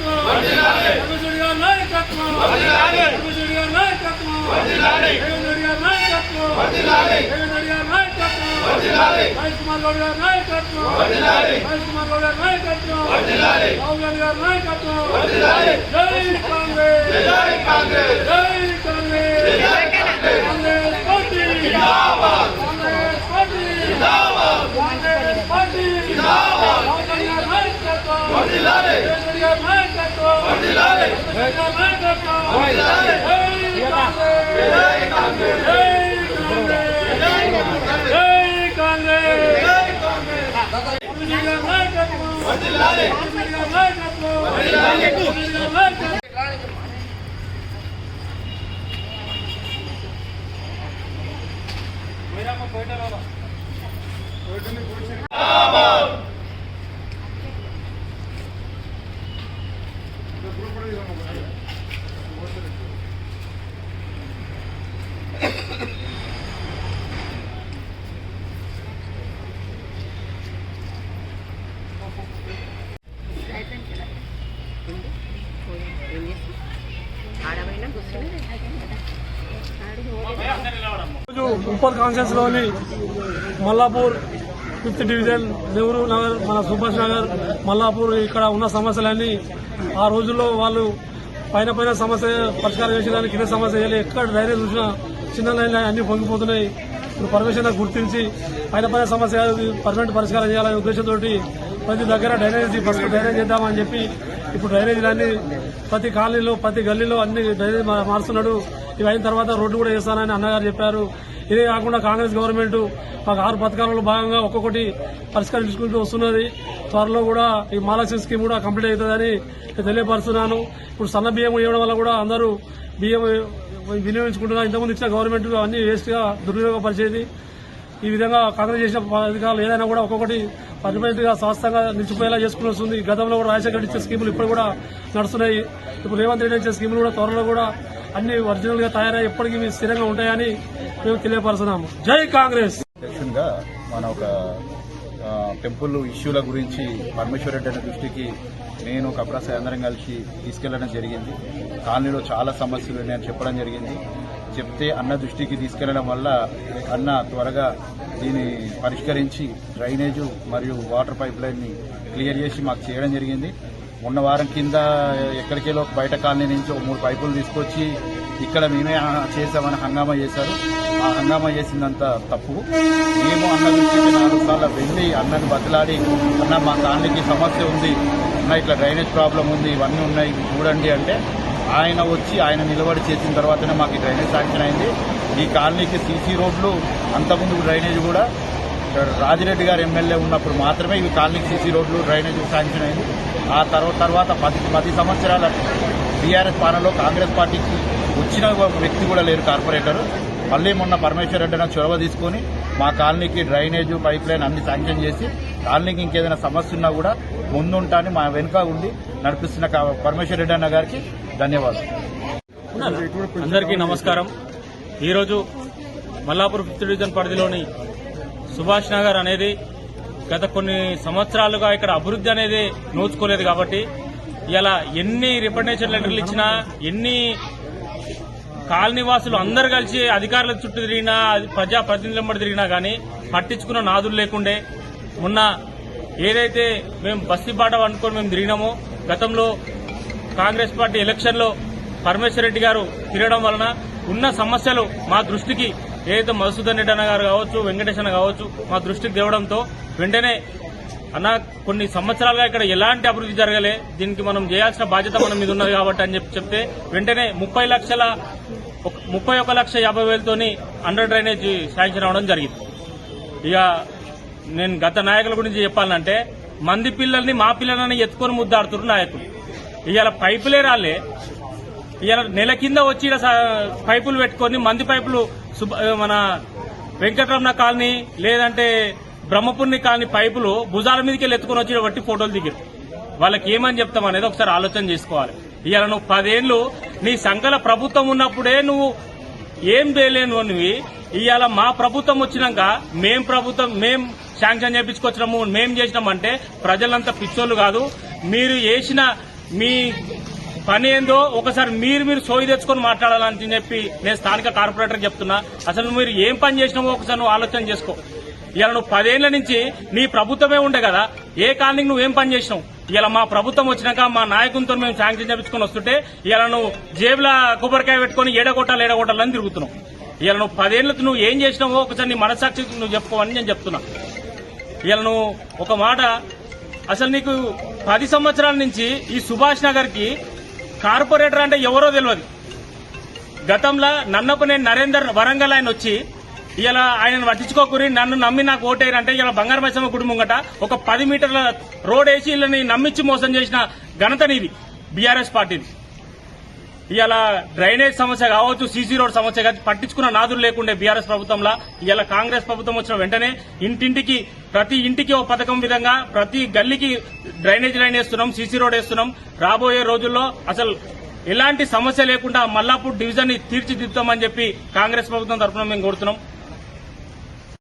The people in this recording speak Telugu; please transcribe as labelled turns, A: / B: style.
A: నాయకత్వం ధర్మజుడి గారి నాయకత్వం ధర్మజుడి గారి నాయకత్వం రేవంత్ గారి నాయకత్వం రేవంత్ గారి నాయకత్వం మహేష్ కుమార్ గౌడ్ గారి నాయకత్వం మహేష్ కుమార్ గౌడ్ గారి నాయకత్వం రాహుల్ గాంధీ గారి నాయకత్వం జై కాంగ్రెస్. జై నాయకత్వం
B: ఆడమైనా కూర్చుని
C: రోజు ఉప్పల్లోని మల్లాపూర్ ఫిఫ్త్ డివిజన్ నెహ్రూ నగర్ మన సుభాష్ నగర్ మల్లాపూర్ ఇక్కడ ఉన్న సమస్యలన్నీ ఆ రోజుల్లో వాళ్ళు పైన పైన సమస్య పరిష్కారం చేసేదానికి కింద సమస్య చేయాలి. ఎక్కడ డ్రైనేజ్ చూసినా చిన్న లైన్ అన్ని పొంగిపోతున్నాయి. ఇప్పుడు పర్మిషన్ గుర్తించి పైన పైన సమస్య పర్మనెంట్ పరిష్కారం చేయాలనే ఉద్దేశంతో ప్రతి దగ్గర డ్రైనేజ్ ఫస్ట్ డ్రైనేజ్ చేద్దామని చెప్పి ఇప్పుడు డ్రైనేజీలన్నీ ప్రతి కాలనీలో ప్రతి గల్లీలో అన్ని డ్రైనేజ్ మారుస్తున్నాడు. ఇవి అయిన తర్వాత రోడ్డు కూడా చేస్తానని అన్నగారు చెప్పారు. ఇదే కాకుండా కాంగ్రెస్ గవర్నమెంట్ మాకు ఆరు పథకాలలో భాగంగా ఒక్కొక్కటి పరిష్కరించుకుంటూ వస్తున్నది. త్వరలో కూడా ఈ మహాలక్ష్మి స్కీమ్ కూడా కంప్లీట్ అవుతుందని నేను తెలియపరుస్తున్నాను. ఇప్పుడు సన్న బియ్యం ఇవ్వడం వల్ల కూడా అందరూ బియ్యం వినియోగించుకుంటున్నారు. ఇంతకుముందు ఇచ్చిన గవర్నమెంట్ అన్ని వేస్ట్గా దుర్వినియోగపరిచేది. ఈ విధంగా కాంగ్రెస్ చేసిన పథకాలు ఏదైనా కూడా ఒక్కొక్కటి పర్మనెంట్గా శాస్త్రంగా నిలిచిపోయేలా చేసుకుని వస్తుంది. గతంలో కూడా రాజశేఖర ఇచ్చే స్కీములు ఇప్పుడు కూడా నడుస్తున్నాయి. ఇప్పుడు రేవంత్ రెడ్డి ఇచ్చే స్కీములు కూడా త్వరలో కూడా అన్ని ఒరిజినల్గా తయారై ఎప్పటికీ స్థిరంగా ఉంటాయని మేము తెలియపరుస్తున్నాము. జై కాంగ్రెస్!
D: మన ఒక టెంపుల్ ఇష్యూల గురించి పరమేశ్వర రెడ్డి అనే దృష్టికి నేను కప్రాసాయి అందరం కలిసి తీసుకెళ్ళడం జరిగింది. కాలనీలో చాలా సమస్యలు ఉన్నాయని చెప్పడం జరిగింది. చెప్తే అన్న దృష్టికి తీసుకెళ్ళడం వల్ల అన్న త్వరగా దీన్ని పరిష్కరించి డ్రైనేజు మరియు వాటర్ పైప్ లైన్ని క్లియర్ చేసి మాకు చేయడం జరిగింది. మొన్న వారం కింద ఎక్కడికెళ్ళో బయట కాలనీ నుంచి ఒక మూడు పైపులు తీసుకొచ్చి ఇక్కడ మేమే చేసామని హంగామా చేశారు. ఆ హంగామా చేసిందంత తప్పు. మేము అన్న దృష్టికి నాలుగు సార్లు వెళ్ళి అన్నని బతిలాడి అన్న మా కాలనీకి సమస్య ఉంది. అన్న ఇట్లా డ్రైనేజ్ ప్రాబ్లం ఉంది ఇవన్నీ ఉన్నాయి చూడండి అంటే ఆయన వచ్చి ఆయన నిలబడి చేసిన తర్వాతనే మాకు డ్రైనేజ్ శాంక్షన్ అయింది. ఈ కాలనీకి సీసీ రోడ్లు అంతకుముందు డ్రైనేజ్ కూడా రాజిరెడ్డి గారు ఎమ్మెల్యే ఉన్నప్పుడు మాత్రమే ఇవి కాలనీకి సీసీ రోడ్లు డ్రైనేజ్ శాంక్షన్ అయింది. ఆ తర్వాత తర్వాత పది పది సంవత్సరాల బీఆర్ఎస్ పాలనలో కాంగ్రెస్ పార్టీకి వచ్చిన వ్యక్తి కూడా లేరు కార్పొరేటర్. మళ్ళీ మొన్న పరమేశ్వర్ రెడ్డి చొరవ తీసుకొని మా కాలనీకి డ్రైనేజ్ పైప్ లైన్ అన్ని శాంక్షన్ చేసి కాలనీకి ఇంకేదైనా సమస్య ఉన్నా కూడా ముందుంటాని మా వెనుక ఉండి నడిపిస్తున్న కా- పరమేశ్వర్ రెడ్డి అన్న గారికి ధన్యవాదాలు.
E: అందరికీ నమస్కారం. ఈరోజు మల్లాపూర్ ఫిఫ్త్ డివిజన్ పరిధిలోని సుభాష్ నగర్ అనేది గత కొన్ని సంవత్సరాలుగా ఇక్కడ అభివృద్ధి అనేది నోచుకోలేదు కాబట్టి ఇలా ఎన్ని రిప్రజెంటేషన్ లెటర్లు ఇచ్చినా ఎన్ని కాలనీవాసులు అందరు కలిసి అధికారుల చుట్టూ తిరిగినా ప్రజా ప్రతినిధుల తిరిగినా కానీ పట్టించుకున్న నాదులు లేకుండే మొన్న ఏదైతే మేము బస్తీ బాట అనుకొని మేము తిరిగినామో గతంలో కాంగ్రెస్ పార్టీ ఎలక్షన్లో పరమేశ్వర్ రెడ్డి గారు తిరగడం వలన ఉన్న సమస్యలు మా దృష్టికి ఏదైతే మధుసూదన్ రెడ్డి అన్న గారు కావచ్చు వెంకటేష్ అన్న కావచ్చు మా దృష్టికి తేవడంతో వెంటనే అన్న కొన్ని సంవత్సరాలుగా ఇక్కడ ఎలాంటి అభివృద్ధి జరగలే దీనికి మనం చేయాల్సిన బాధ్యత మన మీద ఉన్నది కాబట్టి అని చెప్పి చెప్తే వెంటనే ముప్పై లక్షల ఒక- ముప్పై ఒక లక్ష యాభై వేలతోని అండర్ డ్రైనేజ్ శాంక్షన్ అవడం జరిగింది. ఇక నేను గత నాయకుల గురించి చెప్పాలంటే మంది పిల్లల్ని మా పిల్లలని ఎత్తుకొని ముద్దాడుతున్నారు నాయకులు. ఇవాళ పైపులే రాలే ఇలా నెల కింద వచ్చి స- పైపులు పెట్టుకొని మంది పైపులు మన వెంకటరమణ కాలనీ లేదంటే బ్రహ్మపుర్ణి కాలనీ పైపులు భుజాల మీదకి వెళ్ళి ఎత్తుకొని వచ్చి బట్టి ఫోటోలు దిగారు. వాళ్ళకి ఏమని చెప్తాం అనేది ఒకసారి ఆలోచన చేసుకోవాలి. ఇవాళ నువ్వు పదేళ్ళు నీ సంకల ప్రభుత్వం ఉన్నప్పుడే నువ్వు ఏం చేయలేను నువ్వు ఇవాళ మా ప్రభుత్వం వచ్చినాక మేం ప్రభుత్వం మేం శాంక్షన్ చేయించుకొచ్చినాము మేం చేసినామంటే ప్రజలంతా పిచ్చోళ్ళు కాదు. మీరు చేసిన మీ పని ఏందో ఒకసారి మీరు మీరు సోయి తెచ్చుకొని మాట్లాడాలని చెప్పి నేను స్థానిక కార్పొరేటర్ చెప్తున్నా. అసలు మీరు ఏం పని చేసినావో ఒకసారి నువ్వు ఆలోచన చేసుకో. ఇలా నువ్వు పదేళ్ళ నుంచి నీ ప్రభుత్వమే ఉండే కదా ఏ కాలనీకి నువ్వేం పని చేసినావు? ఇలా మా ప్రభుత్వం వచ్చినాక మా నాయకులతో మేము శాంక్షన్ చేపించుకొని వస్తుంటే ఇలా నువ్వు జేబుల కొబ్బరికాయ పెట్టుకొని ఏడగొట్టాలి ఏడగొట్టాలని తిరుగుతున్నావు. ఇలా నువ్వు పదేళ్ళకు నువ్వు ఏం చేసినావో ఒకసారి నీ మనసాక్షి నువ్వు చెప్పుకోవని నేను చెప్తున్నా. ఇలా నువ్వు ఒక మాట అసలు నీకు పది సంవత్సరాల నుంచి ఈ సుభాష్ నగర్కి కార్పొరేటర్ అంటే ఎవరో తెలియదు గతంలో నన్నపనేని నరేందర్ వరంగల్ ఆయన వచ్చి ఇలా ఆయనను పట్టించుకోకూరి నన్ను నమ్మి నాకు ఓటేరంటే ఇలా బంగారు మైసమ్మ గుడి ముంగట ఒక పది మీటర్ల రోడ్ వేసి వీళ్ళని నమ్మించి మోసం చేసిన ఘనతనిది బీఆర్ఎస్ పార్టీది. ఇలా డ్రైనేజ్ సమస్య కావచ్చు సీసీ రోడ్ సమస్య కావచ్చు పట్టించుకున్న నాదులు లేకుండే బీఆర్ఎస్ ప్రభుత్వంలో ఇలా కాంగ్రెస్ ప్రభుత్వం వచ్చిన వెంటనే ఇంటింటికి ప్రతి ఇంటికి ఓ పథకం విధంగా ప్రతి గల్లీకి డ్రైనేజ్ లైన్ వేస్తున్నాం సీసీ రోడ్ వేస్తున్నాం. రాబోయే రోజుల్లో అసలు ఎలాంటి సమస్య లేకుండా మల్లాపూర్ డివిజన్ని తీర్చిదిద్దామని చెప్పి కాంగ్రెస్ ప్రభుత్వం తరఫున మేము కోరుతున్నాం.